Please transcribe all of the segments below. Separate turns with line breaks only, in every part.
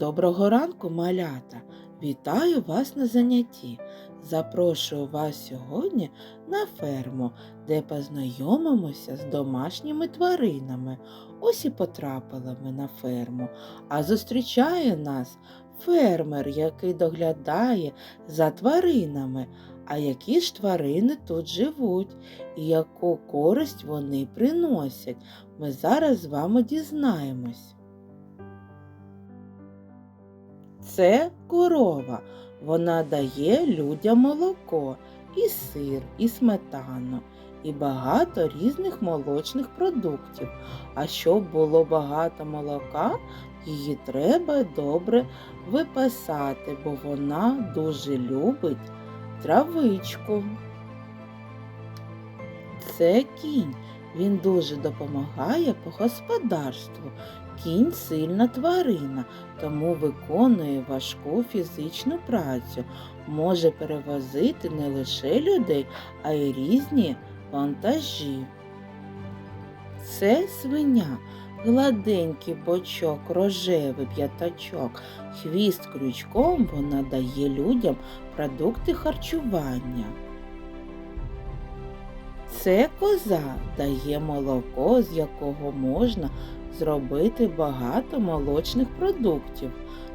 Доброго ранку, малята! Вітаю вас на занятті. Запрошую вас сьогодні на ферму, де познайомимося з домашніми тваринами. Ось і потрапили ми на ферму. А зустрічає нас фермер, який доглядає за тваринами. А які ж тварини тут живуть і яку користь вони приносять, ми зараз з вами дізнаємось. Це корова. Вона дає людям молоко, і сир, і сметану, і багато різних молочних продуктів. А щоб було багато молока, її треба добре випасати, бо вона дуже любить травичку. Це кінь. Він дуже допомагає по господарству. Кінь сильна тварина, тому виконує важку фізичну працю, може перевозити не лише людей, а й різні вантажі. Це свиня, гладенький бочок, рожевий п'ятачок, хвіст крючком вона дає людям продукти харчування. Це коза дає молоко, з якого можна зробити багато молочних продуктів.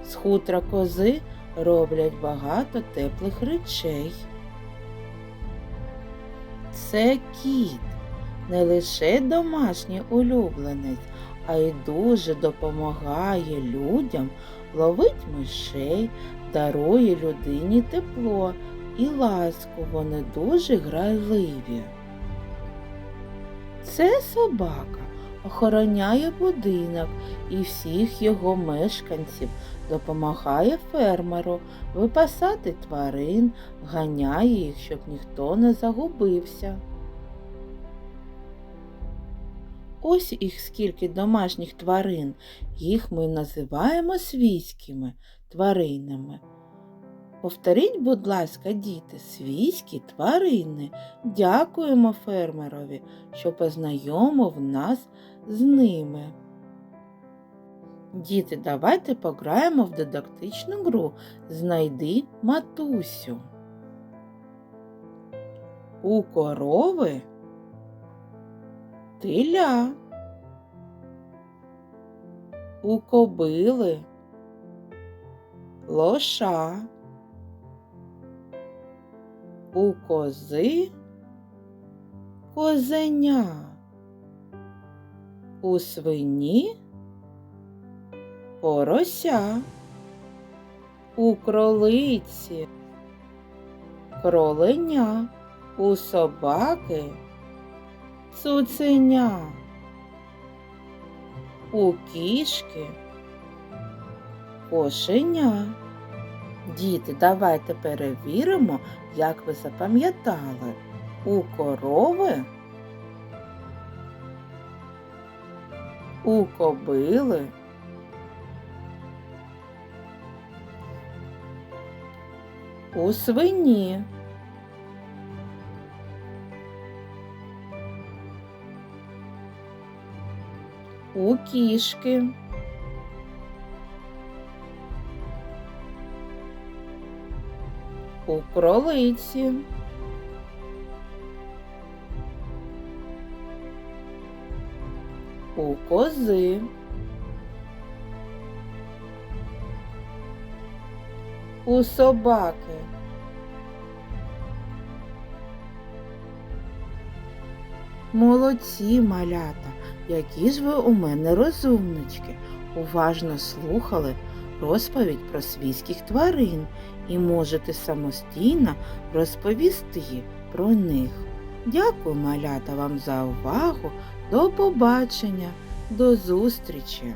З хутра кози роблять багато теплих речей. Це кіт, не лише домашній улюбленець, а й дуже допомагає людям, ловить мишей, дарує людині тепло і ласку. Вони дуже грайливі. Це собака охороняє будинок і всіх його мешканців, допомагає фермеру випасати тварин, ганяє їх, щоб ніхто не загубився. Ось їх скільки домашніх тварин, їх ми називаємо свійськими тваринами. Повторіть, будь ласка, діти, свійські тварини. Дякуємо фермерові, що познайомив нас з ними. Діти, давайте пограємо в дидактичну гру Знайди матусю. У корови теля. У кобили лоша. У кози козеня. У свині порося. У кролиці кроленя. У собаки цуценя. У кішки кошеня. Діти, давайте перевіримо, як ви запам'ятали. У корови, у кобили, у свині, у кішки. У кролиці. У кози. У собаки. Молодці малята, які ж ви у мене розумнички, уважно слухали розповідь про свійських тварин і можете самостійно розповісти про них. Дякую, малята, вам за увагу. До побачення, до зустрічі!